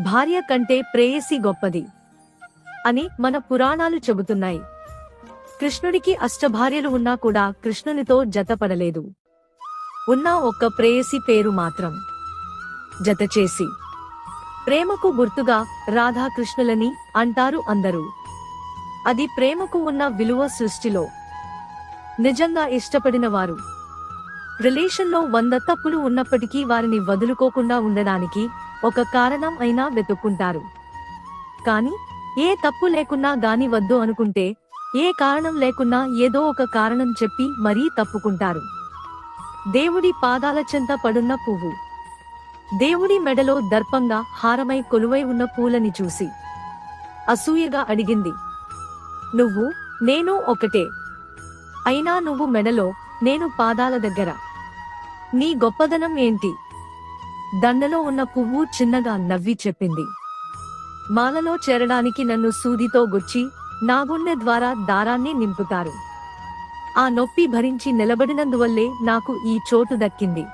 భార్య కంటే ప్రేయసి గొప్పది అని మన పురాణాలు చెబుతున్నాయి. కృష్ణుడికి అష్టభార్యలు ఉన్నా కూడా కృష్ణునితో జతపడలేదు. ఉన్న ఒక్క ప్రేయసి పేరు మాత్రం జతచేసి. ప్రేమకు గుర్తుగా రాధాకృష్ణులని అంటారు అందరూ. అది ప్రేమకు ఉన్న విలువ సృష్టిలో నిజంగా ఇష్టపడిన వారు రిలేషన్లో వంద తప్పులు ఉన్నప్పటికీ వారిని వదులుకోకుండా ఉండడానికి ఒక కారణం అయినా వెతుక్కుంటారు. కానీ ఏ తప్పు లేకున్నా గాని వద్దు అనుకుంటే ఏ కారణం లేకున్నా ఏదో ఒక కారణం చెప్పి మరీ తప్పుకుంటారు. దేవుడి పాదాల చెంత పడున్న పువ్వు. దేవుడి మెడలో దర్పంగా హారమై కొలువై ఉన్న పూలని చూసి అసూయగా అడిగింది. నువ్వు నేను ఒకటే. అయినా నువ్వు మెడలో నేను పాదాల దగ్గర. నీ గొప్పదనం ఏంటి? దండలో ఉన్న పువ్వు చిన్నగా నవ్వి చెప్పింది. మాలలో చేరడానికి నన్ను సూదితో గుచ్చి నా గుండె ద్వారా దారాన్ని నింపుతారు. ఆ నొప్పి భరించి నిలబడినందువల్లే నాకు ఈ చోటు దక్కింది.